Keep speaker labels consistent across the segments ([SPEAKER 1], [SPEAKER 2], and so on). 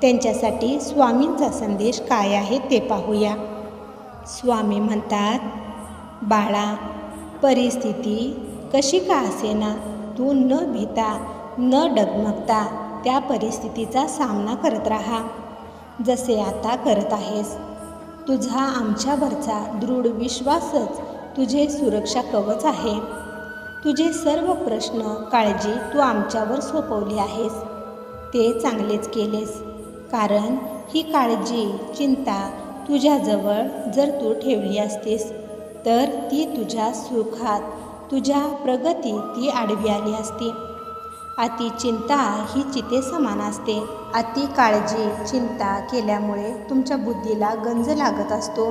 [SPEAKER 1] त्यांच्यासाठी स्वामींचा संदेश काय आहे ते पाहूया. स्वामी म्हणतात बाळा परिस्थिती कशी का असेना? तू न भीता न डगमगता त्या परिस्थितीचा सामना करत राहा. जसे आता करत आहेस. तुझा आमच्यावरचा दृढ विश्वासच तुझे सुरक्षा कवच आहे. तुझे सर्व प्रश्न काळजी तू आमच्यावर सोपवली आहेस. ते चांगलेच केलेस. कारण ही काळजी चिंता तुझ्याजवळ जर तू ठेवली असतीस तर ती तुझ्या सुखात तुझ्या प्रगती ती आडवी आली असती. अति चिंता ही चिते समान असते. अति काळजी चिंता केल्यामुळे तुमच्या बुद्धीला गंज लागत असतो.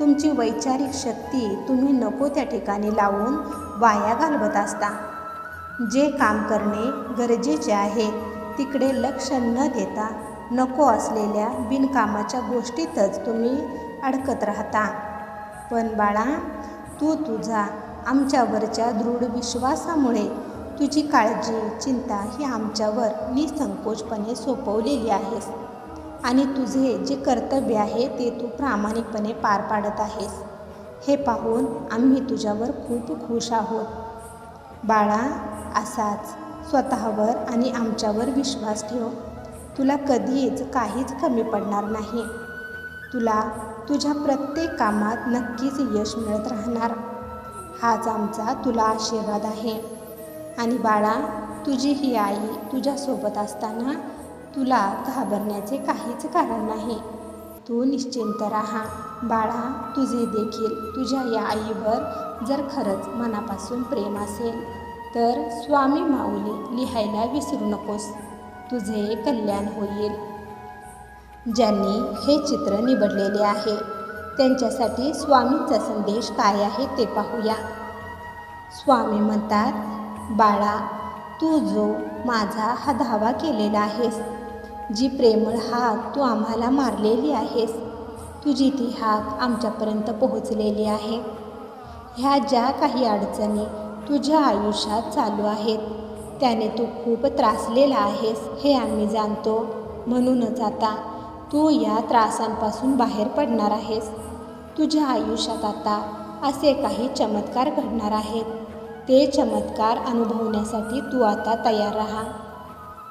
[SPEAKER 1] तुमची वैचारिक शक्ती तुम्ही नको त्या ठिकाणी लावून वाया घालवत असता. जे काम करणे गरजेचे आहे तिकडे लक्ष न देता नको असलेल्या बिनकामाच्या गोष्टीतच तुम्ही अडकत राहता. पण बाळा तू तुझा आमच्यावरच्या दृढ विश्वासामुळे तुझी काळजी चिंता ही आमच्यावर निसंकोचपणे सोपवलेली आहेस आणि तुझे जे कर्तव्य आहे ते तू प्रामाणिकपणे पार पाडत आहेस. हे पाहून आम्ही तुझ्यावर खूप खुश आहोत. बाळा असाच स्वतःवर आणि आमच्यावर विश्वास ठेव. तुला कधीच काहीच कमी पडणार नाही. तुला तुझ्या प्रत्येक कामात नक्कीच यश मिळत राहणार. हाच आमचा तुला आशीर्वाद आहे. आणि बाळा तुझी ही आई तुझ्यासोबत असताना तुला घाबरण्याचे काहीच कारण नाही. तू निश्चिंत राहा. बाळा तुझे देखील तुझ्या या आईवर जर खरंच मनापासून प्रेम असेल तर स्वामी माऊली लिहायला विसरू नकोस. तुझे कल्याण होईल. ज्यांनी हे चित्र निवडलेले आहे त्यांच्यासाठी स्वामींचा संदेश काय आहे ते पाहूया. स्वामी म्हणतात बाळा तू जो माझा हा धावा केलेला आहेस जी प्रेमळ हाक तू आम्हाला मारलेली आहेस तुझी ती हाक आमच्यापर्यंत पोहोचलेली आहे. ह्या ज्या काही अडचणी तुझ्या आयुष्यात चालू आहेत त्याने तू खूप त्रासलेला आहेस हे आम्ही जाणतो. म्हणूनच आता तू या त्रासांपासून बाहेर पडणार आहेस. तुझ्या आयुष्यात आता असे काही चमत्कार घडणार आहेत. ते चमत्कार अनुभवण्यासाठी तू आता तयार राहा.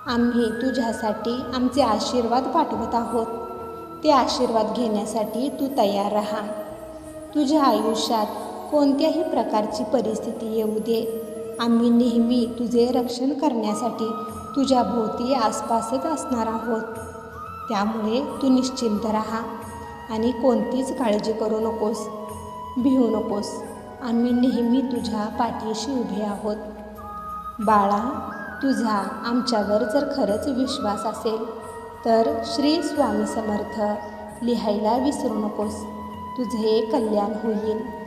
[SPEAKER 1] आम्ही तुझ्यासाठी आमचे आशीर्वाद पाठवत आहोत. ते आशीर्वाद घेण्यासाठी तू तयार राहा. तुझ्या आयुष्यात कोणत्याही प्रकारची परिस्थिती येऊ दे. आम्ही नेहमी तुझे रक्षण करण्यासाठी तुझ्या भोवती आसपासच असणार आहोत. त्यामुळे तू निश्चिंत राहा आणि कोणतीच काळजी करू नकोस. भिवू नकोस. आम्ही नेहमी तुझ्या पाठीशी उभे आहोत. बाळा तुझा आमच्यावर जर खरंच विश्वास असेल तर श्री स्वामी समर्थ लिहायला विसरू नकोस. तुझे कल्याण होईल.